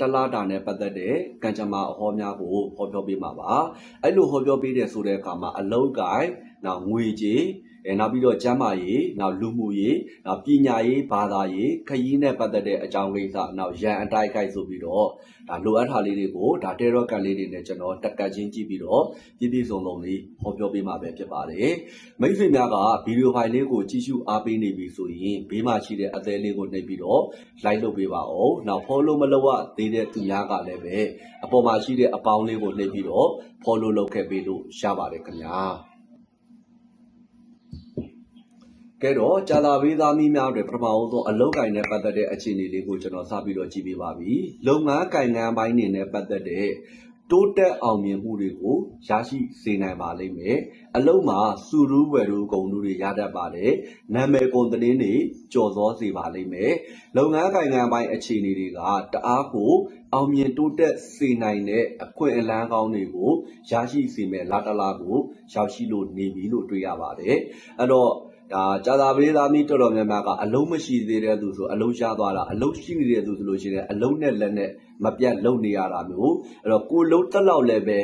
တလားတာနဲ့ပတ်သက်တဲ့ကံကြမ္မာအဟောများကိုဟောပြောပေးမှာပါအဲ့လိုဟောပြောပေးတဲ့ဆိုတဲ့အခါမှာအလုံးကိုင်းနောက်ငွေကြေး အဲနောက်ပြီးတော့ကျမ်းမာရေးနောက်လူမှုရေးနောက်ပညာရေးဘာသာရေးခရီးနဲ့ပတ်သက်တဲ့အကြောင်းကိစ္စနောက်ရန်အတိုက်ခိုက်ဆိုပြီးတော့ဒါလိုအပ်တာလေးတွေကိုဒါတဲရော့ကန်လေးတွေနဲ့ကျွန်တော်တက်ကတ်ချင်းကြည့်ပြီးတော့ပြည့်ပြည့်စုံစုံလေးဟောပြောပေးမှာပဲဖြစ်ပါတယ်မိတ်ဆွေများကဗီဒီယိုဖိုင်လေးကိုကြည့်ရှုအားပေးနေပြီဆိုရင်ဘေးမှာရှိတဲ့အသေးလေးကိုနှိပ်ပြီးတော့ like လုပ်ပေးပါဦးနောက် follow မလုပ်ရသေးတဲ့သူများကလည်းပဲအပေါ်မှာရှိတဲ့အပေါင်းလေးကိုနှိပ်ပြီးတော့ follow လုပ်ခဲ့ပေးလို့ရပါတယ်ခင်ဗျာ ကဲတော့ကြာသာပေးသားမီးများတွေပထမအောင်ဆုံးအလုတ်ကင်နဲ့ပတ်သက်တဲ့အခြေအနေလေးကိုကျွန်တော်စပြီးတော့ကြည့်ပေးပါပြီလုပ်ငန်းကင်ငန်းပိုင်းနေနဲ့ပတ်သက်တဲ့တိုးတက်အောင်မြင်မှုတွေကိုရရှိစေနိုင်ပါလိမ့်မယ်အလုံးမှာစုရူးဝယ်ရူးဂုံတွေရတတ်ပါတယ်နာမည်ကုန်သတင်းတွေကြော်စောစေပါလိမ့်မယ်လုပ်ငန်းကင်ငန်းပိုင်းအခြေအနေတွေကတအားကိုအောင်မြင်တိုးတက်စေနိုင်တဲ့အခွင့်အလမ်းကောင်းတွေကိုရရှိစေမယ်လာတလာကိုရောက်ရှိလို့နေပြီလို့တွေ့ရပါတယ်အဲ့တော့ ဒါကြာသာပေးသားမိတော်တော်များများကအလုံးမရှိသေးတဲ့သူဆိုအလုံးရှားသွားတာအလုံးရှိနေတဲ့သူဆိုလို့ရှိရင်အလုံးနဲ့လက်နဲ့မပြတ်လုံနေရတာမျိုးအဲ့တော့ကိုလုံးတက်လောက်လည်းပဲ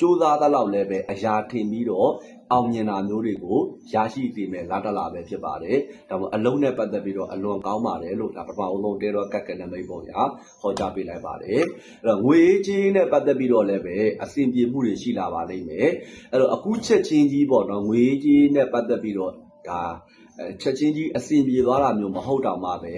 ကြိုးစားတက်လောက်လည်းပဲအရာထင်ပြီးတော့အောင်မြင်တာမျိုးတွေကိုရရှိစေမယ်လာတလာပဲဖြစ်ပါတယ်ဒါပေမဲ့အလုံးနဲ့ပတ်သက်ပြီးတော့အလွန်ကောင်းပါတယ်လို့ဒါပထမအဆုံးတဲတော့ကက်ကက်နမိတ်ပုံညာဟောကြားပေးလိုက်ပါတယ်အဲ့တော့ငွေချင်းနဲ့ပတ်သက်ပြီးတော့လည်းပဲအစဉ်ပြေမှုတွေရှိလာပါလိမ့်မယ်အဲ့တော့အခုချက်ချင်းကြီးပေါ့နော်ငွေကြီးနဲ့ပတ်သက်ပြီးတော့ ဒါအဲချက်ချင်းကြီးအစဉ်ပြေသွားတာမျိုးမဟုတ်တော့မှပဲ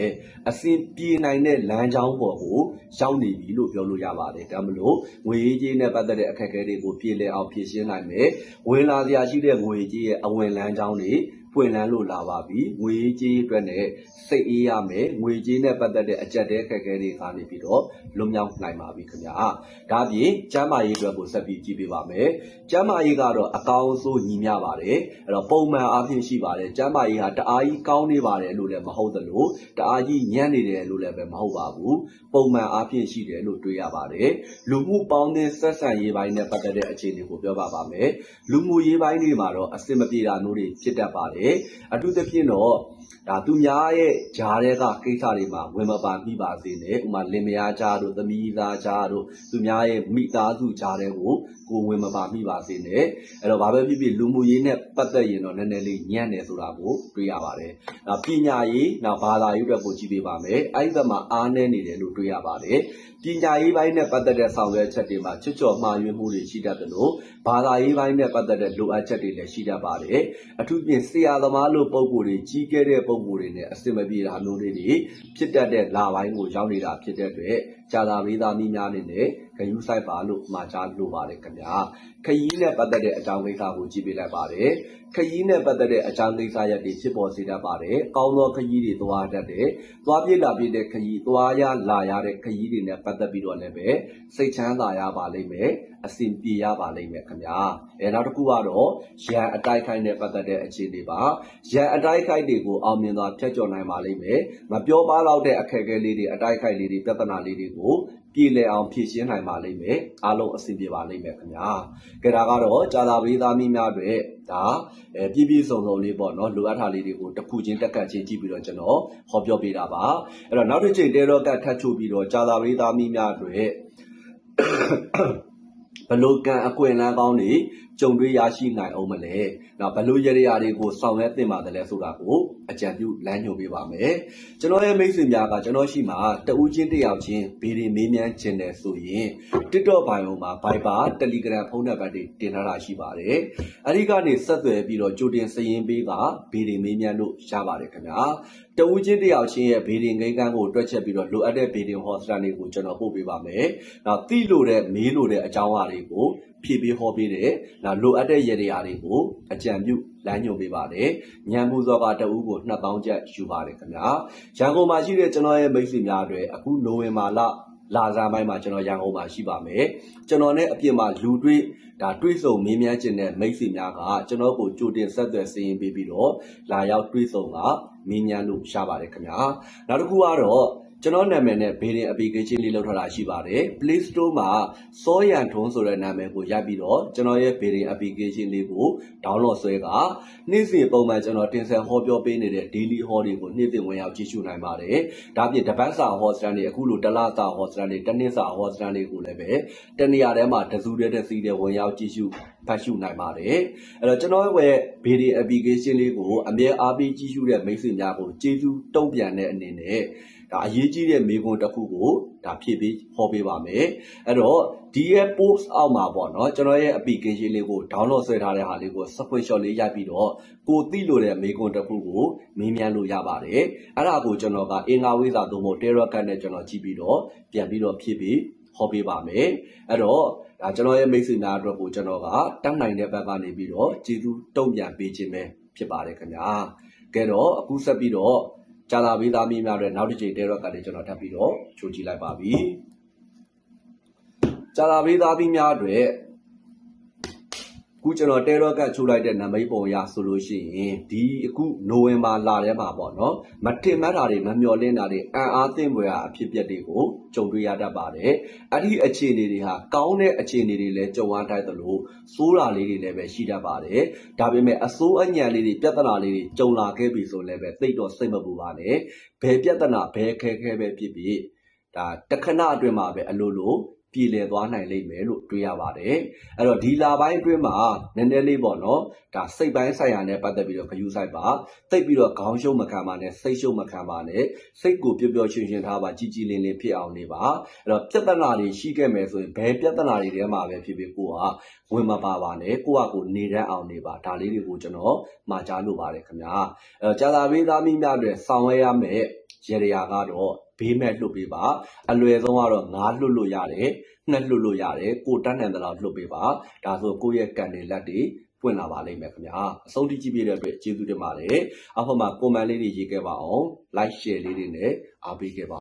အစဉ်ပြေနိုင်တဲ့လမ်းကြောင်းပေါ်ကိုရောက်နေပြီလို့ပြောလို့ရပါတယ်ဒါမလို့ငွေရေးကြီးနဲ့ပတ်သက်တဲ့အခက်အခဲတွေကိုပြေလည်အောင်ဖြေရှင်းနိုင်မယ်ဝင်လာစရာရှိတဲ့ငွေကြီးရဲ့အဝင်လမ်းကြောင်းတွေ ပွင့်လန်းလို့လာပါပြီငွေကြီးအတွက်နဲ့စိတ်အေးရမယ်ငွေကြီးနဲ့ပတ်သက်တဲ့အကြက်တဲခက်ခဲတွေကနေပြီးတော့လွတ်မြောက်နိုင်ပါပြီခင်ဗျာဒါပြင်ကျမ်းမာရေးအတွက်ကိုဆက်ပြီးကြည့်ပေးပါမယ်ကျမ်းမာရေးကတော့အကောင်းဆုံးညီမျှပါတယ်အဲ့တော့ပုံမှန်အားဖြင့်ရှိပါတယ်ကျမ်းမာရေးဟာတအားကြီးကောင်းနေပါတယ်လို့လည်းမဟုတ်သလိုတအားကြီးညံ့နေတယ်လို့လည်းပဲမဟုတ်ပါဘူးပုံမှန်အားဖြင့်ရှိတယ်လို့တွေးရပါတယ်လူမှုပေါင်းသင်းဆက်ဆံရေးပိုင်းနဲ့ပတ်သက်တဲ့အခြေအနေကိုပြောပါပါမယ်လူမှုရေးပိုင်းတွေမှာတော့အဆင်မပြေတာမျိုးတွေဖြစ်တတ်ပါတယ်အထူးသဖြင့်တော့ဒါသူများရဲ့ဂျားတဲ့ကကိစ္စတွေမှာဝင်မပါမိပါစေနဲ့ဥပမာလင်မယားကြားတို့သမီးသားကြားတို့သူများရဲ့မိသားစုကြားတဲ့ကိုကိုဝင်မပါမိပါစေနဲ့အဲ့တော့ဘာပဲဖြစ်ဖြစ်လူမှုရေးနဲ့ပတ်သက်ရင်တော့နည်းနည်းလေးညံ့တယ်ဆိုတာကိုတွေ့ရပါတယ်။နောက်ပညာရေးနောက်ဘာသာရေးအတွက်ကိုကြည့်ပေးပါမယ်။အဲ့ဒီဘက်မှာအားနည်းနေတယ်လို့တွေ့ရပါတယ်။ ပညာရေးပိုင်းနဲ့ပတ်သက်တဲ့ဆောင်ရွက်ချက်တွေမှာချွတ်ချော်မှားယွင်းမှုတွေရှိတတ်တယ်လို့ဘာသာရေးပိုင်းနဲ့ပတ်သက်တဲ့လိုအပ်ချက်တွေလည်းရှိတတ်ပါတယ်။အထူးဖြင့်ဆရာသမားလို့ပုံကိုယ်တွေကြီးကျယ်တဲ့ပုံကိုယ်တွေနဲ့အစင်မပြေတာမျိုးလေးတွေဖြစ်တတ်တဲ့လာပိုင်းကိုရောက်နေတာဖြစ်တဲ့အတွက်ကြာသာပေးသားမိများအနေနဲ့ ဂယုစိုက်ပါလို့မှာကြားလိုပါတယ်ခင်ဗျာခရီးနဲ့ပတ်သက်တဲ့အကြောင်းကိစ္စကိုကြည့်ပေးလိုက်ပါတယ်ခရီးနဲ့ပတ်သက်တဲ့အကြောင်းကိစ္စရပ်တွေဖြစ်ပေါ်စေတတ်ပါတယ်ကောင်းသောခရီးတွေသွားတတ်တယ်သွားပြစ်လာပြစ်တဲ့ခရီးသွားရလာရတဲ့ခရီးတွေနဲ့ပတ်သက်ပြီးတော့လည်းပဲစိတ်ချမ်းသာရပါလိမ့်မယ်အဆင်ပြေရပါလိမ့်မယ်ခင်ဗျာအဲနောက်တစ်ခုကတော့ရန်အတိုက်ခိုက်နဲ့ပတ်သက်တဲ့အခြေအနေပါရန်အတိုက်ခိုက်တွေကိုအောင်မြင်စွာဖျက်ကျော်နိုင်ပါလိမ့်မယ်မပြောပါတော့တဲ့အခက်အခဲလေးတွေအတိုက်ခိုက်လေးတွေပြဿနာလေးတွေကို ပြည်လည်အောင်ဖြည့်ရှင်းနိုင်ပါလိမ့်မယ်အားလုံးအဆင်ပြေပါလိမ့်မယ်ခင်ဗျာကြဒါကတော့ကြာသာပေးသားမိများတွေဒါအဲပြည်ပြည်စုံစုံလေးပေါ့နော်လိုအပ်တာလေးတွေကိုတစ်ခုချင်းတက်ကတ်ချင်းကြည့်ပြီးတော့ကျွန်တော်ဟောပြောပေးတာပါအဲ့တော့နောက်တစ်ချိန်တဲတော့ကတ်ထပ်ချုပ်ပြီးတော့ကြာသာပေးသားမိများတွေဘလို့ကံအကွင်လန်းကောင်းတွေကြုံတွေ့ရရှိနိုင်အောင်မလဲ။နောက်ဘလို့ရရတွေကိုဆောင်ရွက်သင့်ပါတယ်လဲဆိုတာကိုအကြံပြုလမ်းညွှန်ပေးပါမယ်။ကျွန်တော်ရဲ့မိတ်ဆွေများကကျွန်တော်ရှိမှာတဦးချင်းတစ်ယောက်ချင်းဗီဒီမေးမြန်းခြင်းတယ်ဆိုရင် TikTok bio မှာ Viber Telegram ဖုန်းနံပါတ်တွေတင်ထားတာရှိပါတယ်။အဲဒီကနေဆက်သွယ်ပြီးတော့ကြိုတင်စာရင်းပေးကဗီဒီမေးမြန်းလို့ရပါတယ်ခင်ဗျာ။တဦးချင်းတစ်ယောက်ချင်းရဲ့ဗီဒီငိမ်းကန်းကိုတွက်ချက်ပြီးတော့လိုအပ်တဲ့ဗီဒီဟောစတာတွေကိုကျွန်တော်ပို့ပေးပါမယ်။နောက်သိလို့တဲ့မေးလို့တဲ့အကြောင်းအရာတွေကို ဖြည့်ပေးဟောပေးတယ်။နောက်လိုအပ်တဲ့ရည်ရည်တွေကိုအကြံပြုလမ်းညွှန်ပေးပါတယ်။ညံမှုစောကတအူးကို2000ကျပ်ယူပါတယ်ခင်ဗျာ။ရန်ကုန်မှာရှိတဲ့ကျွန်တော်ရဲ့မိတ်ဆွေများတွေအခုနိုဝင်ဘာလလာစားပိုင်းမှာကျွန်တော်ရန်ကုန်မှာရှိပါမယ်။ကျွန်တော်နဲ့အပြင်မှာလူတွေ့ဒါတွေ့ဆုံမင်းများခြင်းတဲ့မိတ်ဆွေများကကျွန်တော်ကိုကြိုတင်ဆက်သွယ်စည်ရင်ပေးပြီးတော့လာရောက်တွေ့ဆုံကမင်းများလို့ရှားပါတယ်ခင်ဗျာ။နောက်တစ်ခုကတော့ ကျွန်တော်နာမည်နဲ့ဘေးရင် application လေးလောက်ထားတာရှိပါတယ် Play Store မှာစောရန်ထုံးဆိုတဲ့နာမည်ကိုရိုက်ပြီးတော့ကျွန်တော်ရဲ့ဘေးရင် application လေးကို download ဆွဲကနေ့စဉ်ပုံမှန်ကျွန်တော်တင်ဆက်ဟောပြောပေးနေတဲ့ daily hall တွေကိုနေ့စဉ်ဝင်ရောက်ကြည့်ရှုနိုင်ပါတယ်ဒါပြင်တစ်ပတ်စာ hall stand တွေအခုလိုတစ်လစာ hall stand တွေတစ်နှစ်စာ hall stand တွေကိုလည်းပဲတနေရာထဲမှာတစုတည်းတစ်စီးတည်းဝင်ရောက်ကြည့်ရှုဖတ်ရှုနိုင်ပါတယ်အဲ့တော့ကျွန်တော်ရဲ့ဘေးရင် application လေးကိုအမြဲအားပေးကြည့်ရှုတဲ့မိတ်ဆွေများကိုကျေးဇူးတုံ့ပြန်တဲ့အနေနဲ့ ဒါအရေးကြီးတဲ့မေခွန်းတစ်ခုကိုဒါဖြည့်ပေးဟောပေးပါမယ်အဲ့တော့ဒီရဲ့ post အောက်မှာပေါ့နော်ကျွန်တော်ရဲ့ application လေးကို download ဆွဲထားတဲ့ဟာလေးကို screenshot လေးရိုက်ပြီးတော့ကိုသိလို့တဲ့မေခွန်းတစ်ခုကိုမေးမြန်းလို့ရပါတယ်အဲ့ဒါကိုကျွန်တော်ကအင်္ဂါဝိဇာသို့မဟုတ် Telegram နဲ့ကျွန်တော်ကြည့်ပြီးတော့ပြန်ပြီးတော့ဖြည့်ပေးဟောပေးပါမယ်အဲ့တော့ဒါကျွန်တော်ရဲ့မိတ်ဆွေများအတွက်ကိုကျွန်တော်ကတတ်နိုင်တဲ့ဘက်ကနေပြီးတော့ကျေးဇူးတုံ့ပြန်ပေးခြင်းပဲဖြစ်ပါတယ်ခင်ဗျာကဲတော့အခုဆက်ပြီးတော့ ကြာလာပေးသားမင်းများတွေနောက်တစ်ချိန်တဲရော့ကနေကျွန်တော်ထပ်ပြီးတော့ချိုးကြည့်လိုက်ပါပြီကြာလာပေးသားမင်းများတွေ ခုကျွန်တော်တဲရော့ကချိုးလိုက်တဲ့နံပါတ်ပုံရဆိုလို့ရှိရင်ဒီအခုနိုဝင်ဘာလထဲမှာပေါ့နော်မထင်မှတ်တာတွေမမျှော်လင့်တာတွေအံ့အားသင့်ဖွယ်ရာအဖြစ်အပျက်တွေကိုကြုံတွေ့ရတတ်ပါတယ်အဲ့ဒီအခြေအနေတွေဟာကောင်းတဲ့အခြေအနေတွေလည်းကြုံရတတ်သလိုစိုးတာလေးတွေလည်းပဲရှိတတ်ပါတယ်ဒါပေမဲ့အစိုးအညံလေးတွေပြဿနာလေးတွေကြုံလာခဲ့ပြီဆိုလည်းပဲသိတော့စိတ်မပူပါနဲ့ဘယ်ပြဿနာဘယ်ခဲခဲပဲဖြစ်ဖြစ်ဒါတခဏအတွင်းမှာပဲအလိုလို ပြည်လည်သွားနိုင်လိမ့်မယ်လို့တွေးရပါတယ်အဲ့တော့ဒီလာပိုင်းအတွင်းမှာနည်းနည်းလေးပေါ့နော်ဒါစိတ်ပိုင်းဆိုင်ရာနဲ့ပတ်သက်ပြီးတော့ဂယူဆိုင်ပါတိတ်ပြီးတော့ခေါင်းရှုံးမခံပါနဲ့စိတ်ရှုံးမခံပါနဲ့စိတ်ကိုပျော်ပျော်ရွှင်ရွှင်ထားပါကြည်ကြည်လင်လင်ဖြစ်အောင်နေပါအဲ့တော့ပြဿနာတွေရှိခဲ့မယ်ဆိုရင်ဘယ်ပြဿနာတွေထဲမှာပဲဖြစ်ဖြစ်ကိုကဝင်မပါပါနဲ့ကိုကကိုနေတတ်အောင်နေပါဒါလေးတွေကိုကျွန်တော်မှာကြားလို့ပါတယ်ခင်ဗျာအဲ့တော့ကြာသာပေးသားမိများတွေဆောင်ရွက်ရမယ်ရေရရာကတော့ ဘေးမဲ့လွတ်ပေးပါအလွယ်ဆုံးကတော့ငါးလွတ်လို့ရတယ်နှက်လွတ်လို့ရတယ်ကိုတတ်နိုင်သလောက်လွတ်ပေးပါဒါဆိုကိုယ့်ရဲ့ကန်တွေလက်တွေပွင့်လာပါလိမ့်မယ်ခင်ဗျာအဆုံးထိကြည့်ပြတဲ့အတွက်ကျေးဇူးတင်ပါတယ်အောက်မှာ comment လေးတွေရေးခဲ့ပါအောင် like share လေးတွေနဲ့အားပေးခဲ့ပါ